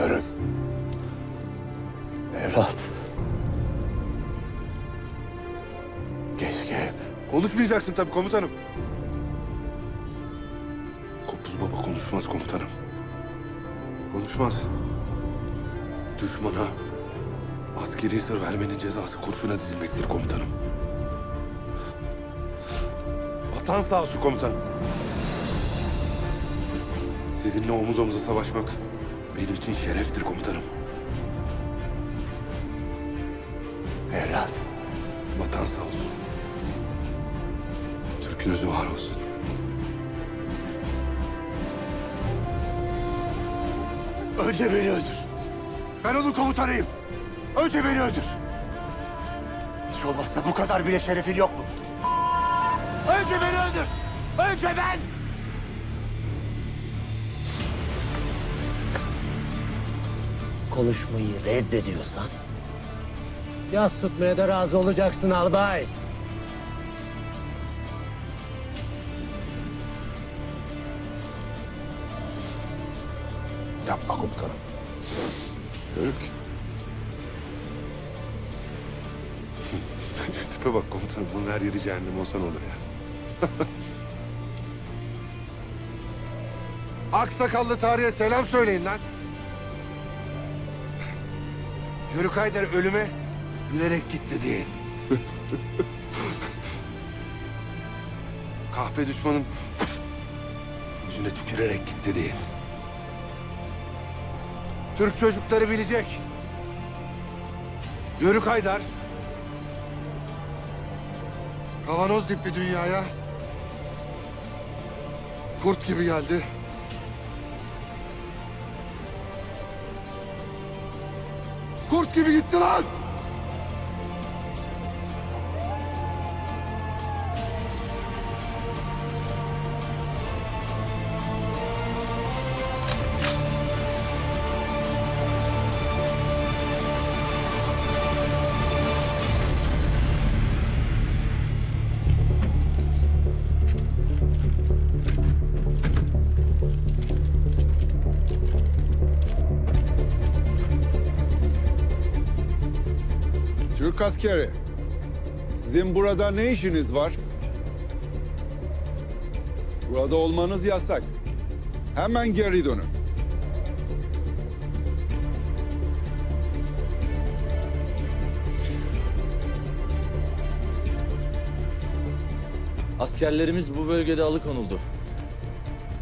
Yörük. Evlat. Keşke Konuşmayacaksın tabii komutanım. Kopuz baba konuşmaz komutanım. Konuşmaz. Düşmana askeri sır vermenin cezası kurşuna dizilmektir komutanım. Vatan sağ olsun komutanım. Sizinle omuz omuza savaşmak benim için şereftir komutanım. evlat. Vatan sağ olsun. Türk'ünüz var olsun. Önce beni öldür. Ben onun komutanıyım. Önce beni öldür. Hiç olmazsa bu kadar bile şerefin yok mu? Önce beni öldür. Önce ben. Konuşmayı reddediyorsan... Yas tutmaya da razı olacaksın albay. Yapma komutanım. Yörük. Şu tipe bak komutanım. Bunun her yeri cehennem olsa ne olur ya. Aksakallı tarihe selam söyleyin lan. Yörük Haydar ölüme gülerek gitti deyin. Kahpe düşmanım yüzüne tükürerek gitti deyin. Türk çocukları bilecek. Yörük Haydar. Kavanoz dipli dünyaya. Kurt gibi geldi. Kurt gibi gitti lan! Türk askeri. Sizin burada ne işiniz var? Burada olmanız yasak. Hemen geri dönün. Askerlerimiz bu bölgede alıkonuldu.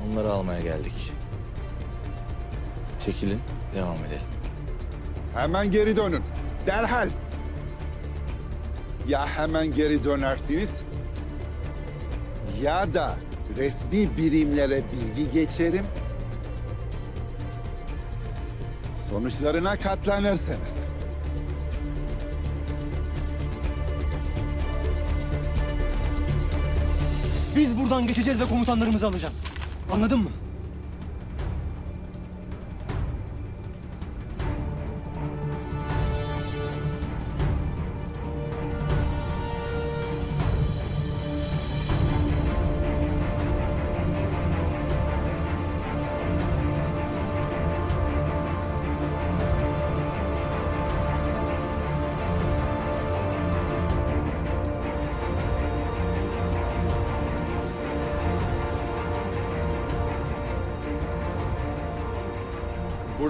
Onları almaya geldik. Çekilin, devam edelim. Hemen geri dönün. Derhal. Ya hemen geri dönersiniz ya da resmi birimlere bilgi geçerim. Sonuçlarına katlanırsınız. Biz buradan geçeceğiz ve komutanlarımızı alacağız. Anladın mı?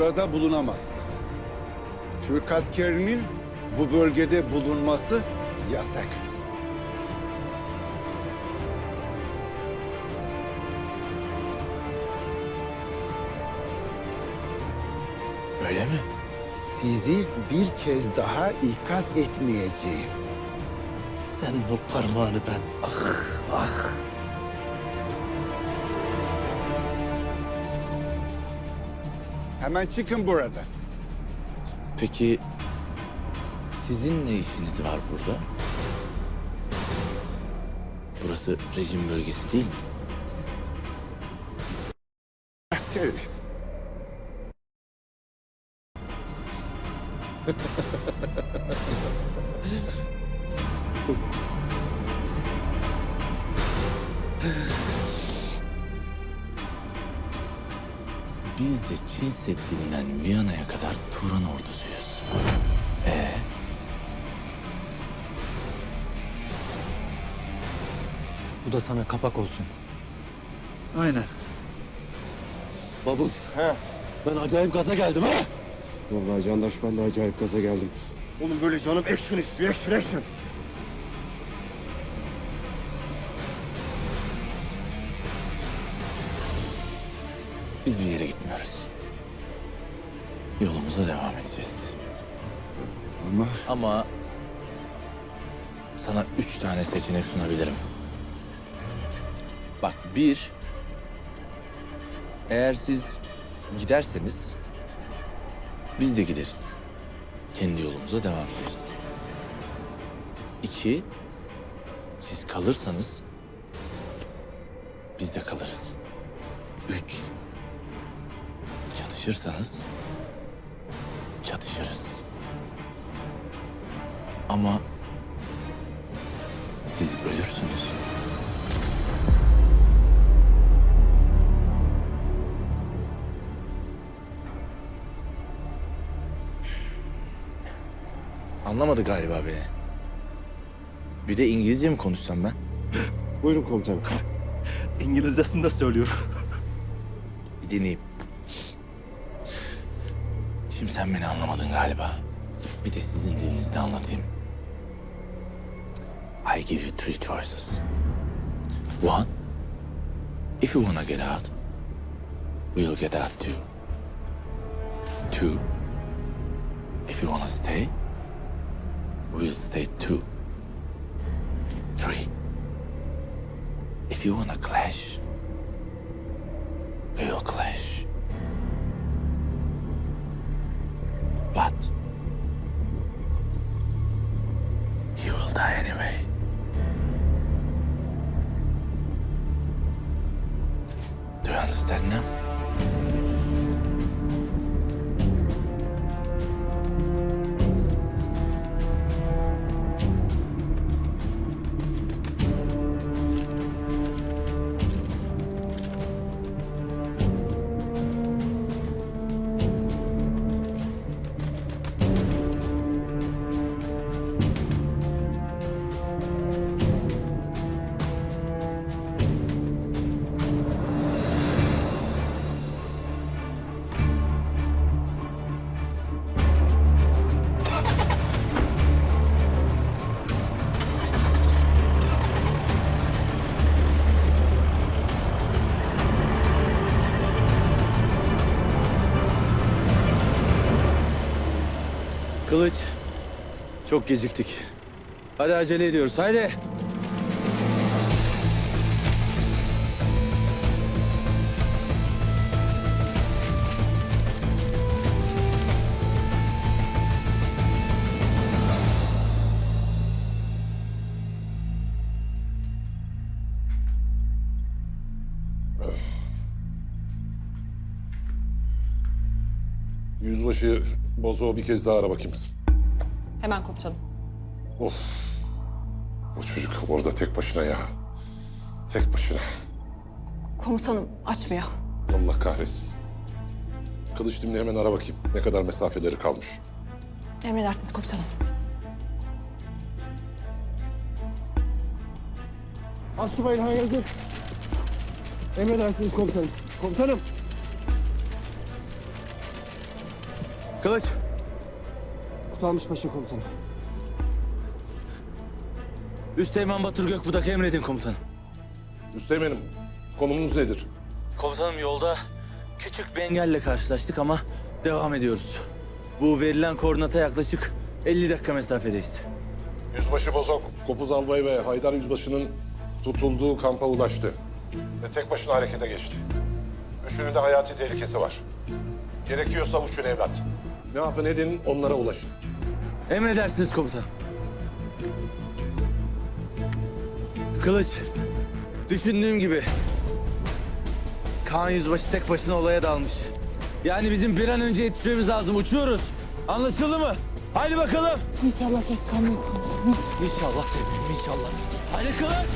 Burada bulunamazsınız. Türk askerinin bu bölgede bulunması yasak. Öyle mi? Sizi bir kez daha ikaz etmeyeceğim. Senin o parmağını ben... Ah, ah. Hemen çıkın buradan. Peki sizin ne işiniz var burada? Burası rejim bölgesi değil mi? Askeriz. Biz de Çin Seddi'nden Viyana'ya kadar Turan ordusuyuz. Ee? Bu da sana kapak olsun. Aynen. Babul. Ben acayip gaza geldim ha. Vallahi Candaş ben de acayip gaza geldim. Oğlum böyle canım action istiyor. Action action. Biz bir yere gitmiyoruz. Yolumuza devam edeceğiz. Ama Ama sana üç tane seçenek sunabilirim. Bak bir, eğer siz giderseniz biz de gideriz. Kendi yolumuza devam ederiz. İki, siz kalırsanız biz de kalırız. Üç, çatışırsanız çatışırız. Ama siz ölürsünüz. Anlamadı galiba beni. Bir de İngilizce mi konuşsam ben? Buyurun komutanım. İngilizcesini de söylüyor. Bir deneyeyim. Şimdi sen beni anlamadın galiba. Bir de sizin dilinizde anlatayım. I give you three choices. One, if you wanna get out, we'll get out too. Two, if you wanna stay, we'll stay too. Three, if you wanna clash, we will clash. تحت Çok geciktik. Hadi acele ediyoruz. Haydi. Yüzbaşı Bozo bir kez daha ara bakayım. Hemen komutanım. Of. O çocuk orada tek başına ya. Tek başına. Komutanım açmıyor. Allah kahretsin. Kılıç dimle hemen ara bakayım. Ne kadar mesafeleri kalmış. Emredersiniz komutanım. Asubay İlhan hazır. Emredersiniz komutanım. Komutanım. Kılıç. Kutalmış paşa komutanım. Üsteğmen Batur Gökbudak emredin komutanım. Üsteğmenim, konumunuz nedir? Komutanım yolda küçük bir engelle karşılaştık ama devam ediyoruz. Bu verilen koordinata yaklaşık 50 dakika mesafedeyiz. Yüzbaşı Bozok, Kopuz Albay ve Haydar Yüzbaşı'nın tutulduğu kampa ulaştı. Ve tek başına harekete geçti. Üçünün de hayati tehlikesi var. Gerekiyorsa uçun evlat. Ne yapın edin onlara ulaşın. Emredersiniz komutanım. Kılıç, düşündüğüm gibi Kaan Yüzbaşı tek başına olaya dalmış. Yani bizim bir an önce yetişmemiz lazım. Uçuyoruz. Anlaşıldı mı? Haydi bakalım. İnşallah geç kalmayız komutanım. İnşallah Tevfik, inşallah. Hadi Kılıç.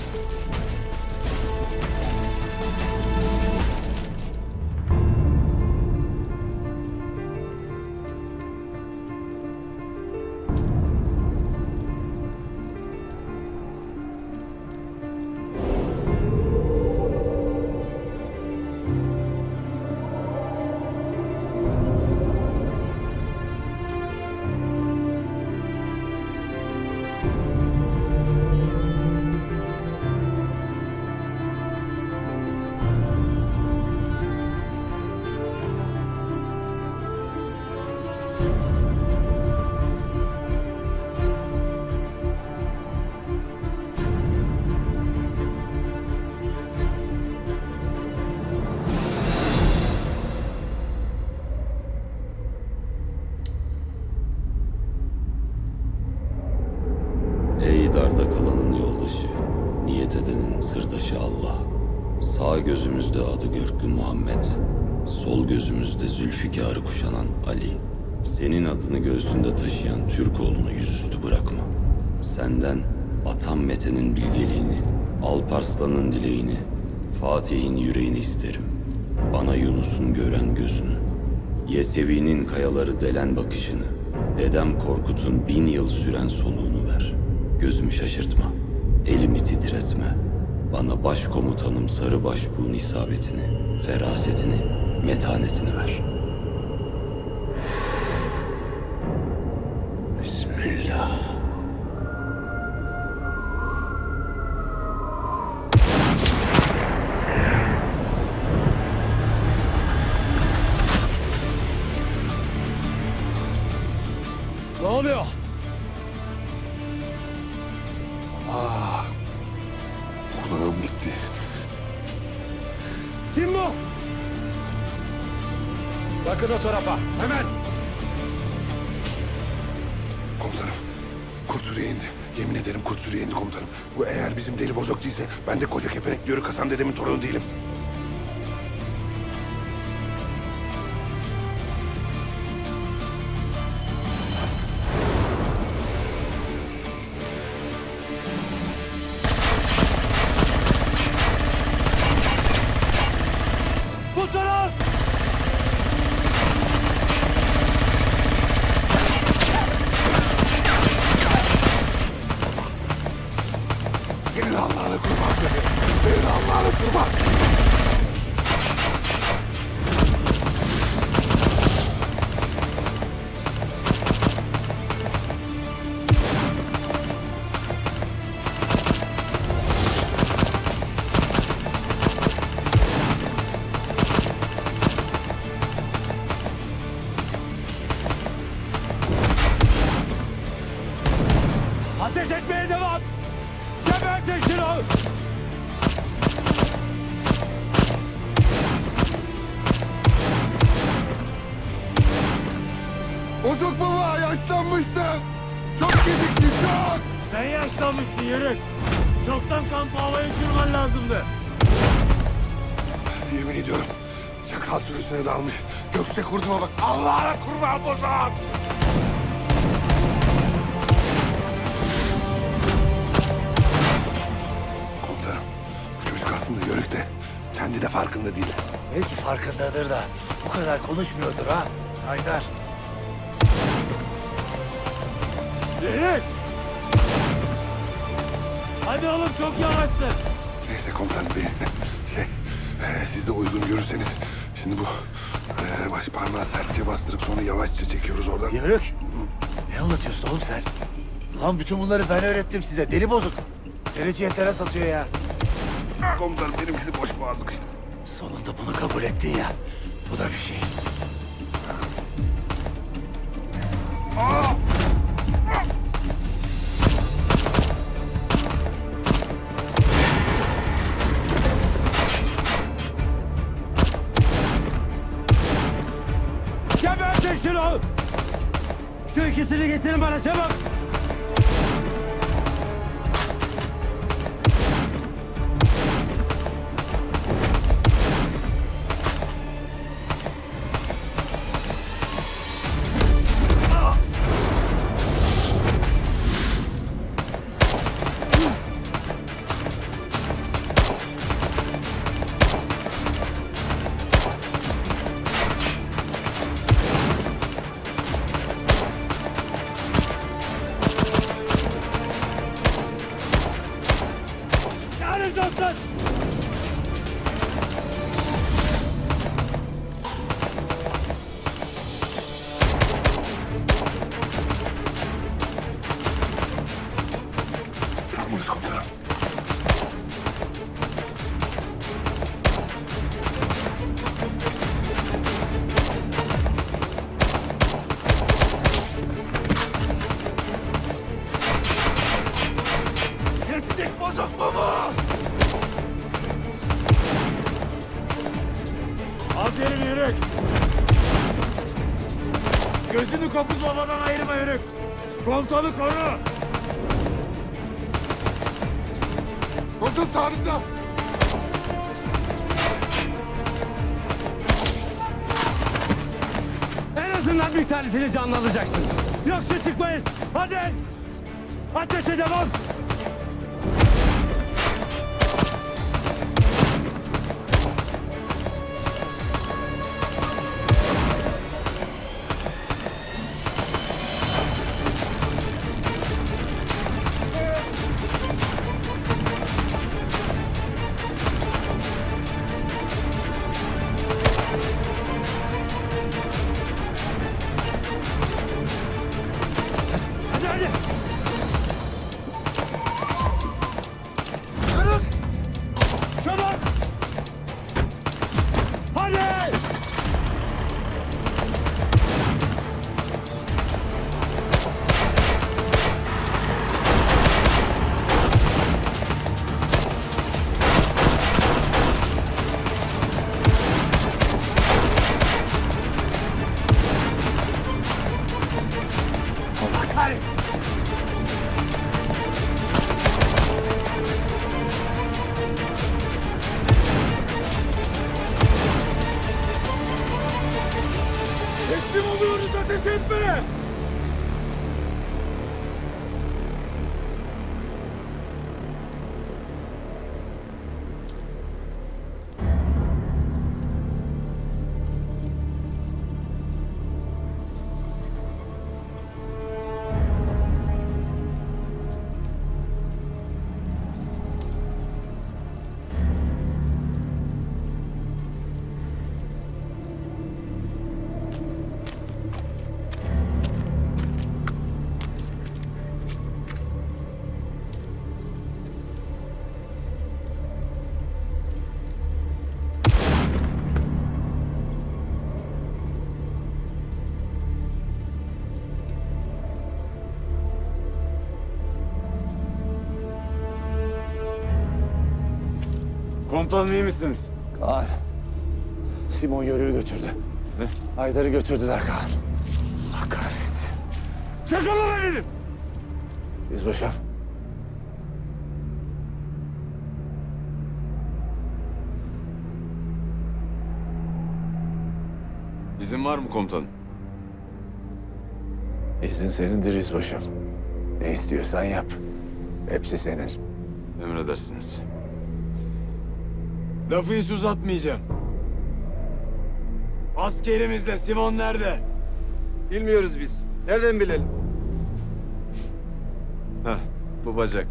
Darda kalanın yoldaşı, niyet edenin sırdaşı Allah. Sağ gözümüzde adı Görklü Muhammed, sol gözümüzde Zülfikar'ı kuşanan Ali. Senin adını göğsünde taşıyan Türk oğlunu yüzüstü bırakma. Senden Atam Mete'nin bilgeliğini, Alparslan'ın dileğini, Fatih'in yüreğini isterim. Bana Yunus'un gören gözünü, Yesevi'nin kayaları delen bakışını, Dedem Korkut'un bin yıl süren soluğunu ver. Gözümü şaşırtma, elimi titretme. Bana başkomutanım sarı başbuğun isabetini, ferasetini, metanetini ver. O tarafa. Hemen. Komutanım. Kurt sürüye indi. Yemin ederim kurt sürüye indi komutanım. Bu eğer bizim deli bozok değilse ben de koca kepenekli yörük Hasan dedemin torunu değilim. Sürüsüne dalmış. Gökçe kurduma bak. Allah'ına kurban bozok. Komutanım bu çocuk aslında yörükte. Kendi de farkında değil. Belki farkındadır da bu kadar konuşmuyordur ha. Haydar. Yürü. Hadi oğlum çok yavaşsın. Neyse komutanım bir şey e, siz de uygun görürseniz şimdi bu e, baş parmağı sertçe bastırıp sonra yavaşça çekiyoruz oradan. Yörük. Ne anlatıyorsun oğlum sen? Lan bütün bunları ben öğrettim size. Deli bozuk. Dereceye teras atıyor ya. Komutanım benimkisi boş boğazlık işte. Sonunda bunu kabul ettin ya. Bu da bir şey. Senin bana Gözünü kopuz babadan ayırma yörük. Komutanı koru. Komutan sağınızda. En azından bir tanesini canlı alacaksınız. Yoksa çıkmayız. Hadi. Ateşe devam. Komutanım iyi misiniz? Kaan. Simon Yörü'yü götürdü. Ne? Haydar'ı götürdüler Kaan. Allah kahretsin. Çakın lan eliniz. Yüzbaşım. İzin var mı komutanım? İzin senindir yüzbaşım. Ne istiyorsan yap. Hepsi senin. Emredersiniz. Lafı hiç uzatmayacağım. Askerimizde Simon nerede? Bilmiyoruz biz. Nereden bilelim? Heh, bu bacak.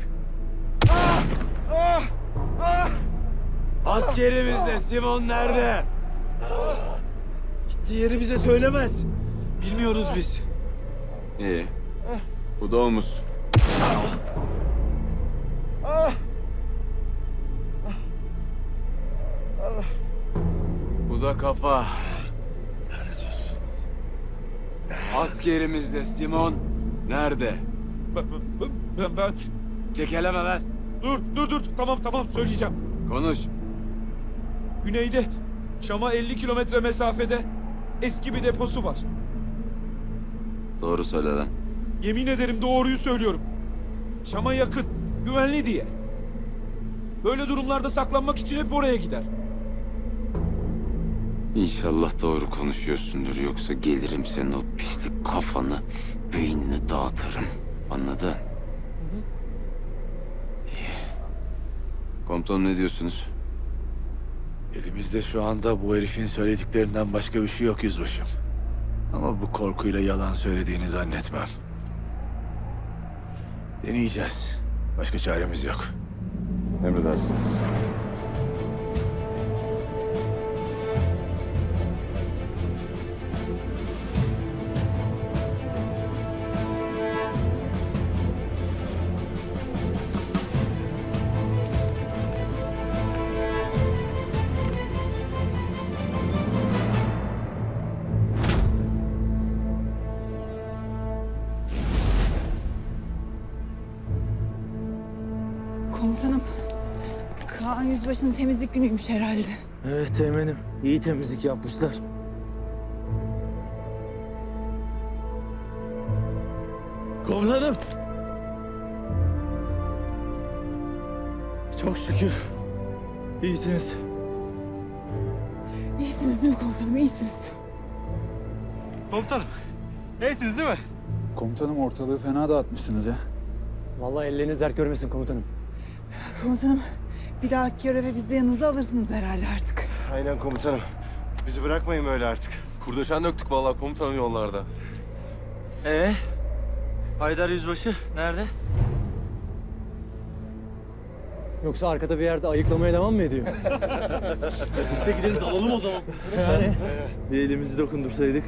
Askerimizde Simon nerede? Diğeri bize söylemez. Bilmiyoruz biz. İyi. Bu da omuz. Bu da kafa. Askerimizde Simon nerede? Ben, ben, ben. Çekeleme lan. Dur dur dur. Tamam tamam söyleyeceğim. Konuş. Güneyde Şam'a 50 kilometre mesafede eski bir deposu var. Doğru söyle lan. Yemin ederim doğruyu söylüyorum. Şam'a yakın, güvenli diye. Böyle durumlarda saklanmak için hep oraya gider. İnşallah doğru konuşuyorsundur yoksa gelirim senin o pislik kafanı, beynini dağıtırım. Anladın? İyi. Komutanım ne diyorsunuz? Elimizde şu anda bu herifin söylediklerinden başka bir şey yok yüzbaşım. Ama bu korkuyla yalan söylediğini zannetmem. Deneyeceğiz. Başka çaremiz yok. Emredersiniz. Yüzbaşı'nın temizlik günüymüş herhalde. Evet teğmenim. İyi temizlik yapmışlar. Komutanım. Çok şükür. İyisiniz. İyisiniz değil mi komutanım? İyisiniz. Komutanım. İyisiniz değil mi? Komutanım ortalığı fena dağıtmışsınız ya. Vallahi elleriniz dert görmesin komutanım. Komutanım bir dahaki göreve bizi de yanınıza alırsınız herhalde artık. Aynen komutanım. Bizi bırakmayın böyle artık. Kurdeşen döktük vallahi komutanım yollarda. Ee? Haydar Yüzbaşı nerede? Yoksa arkada bir yerde ayıklamaya devam mı ediyor? İşte gidelim dalalım o zaman. Bir elimizi dokundursaydık.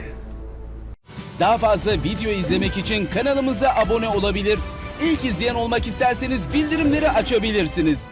Daha fazla video izlemek için kanalımıza abone olabilir. İlk izleyen olmak isterseniz bildirimleri açabilirsiniz.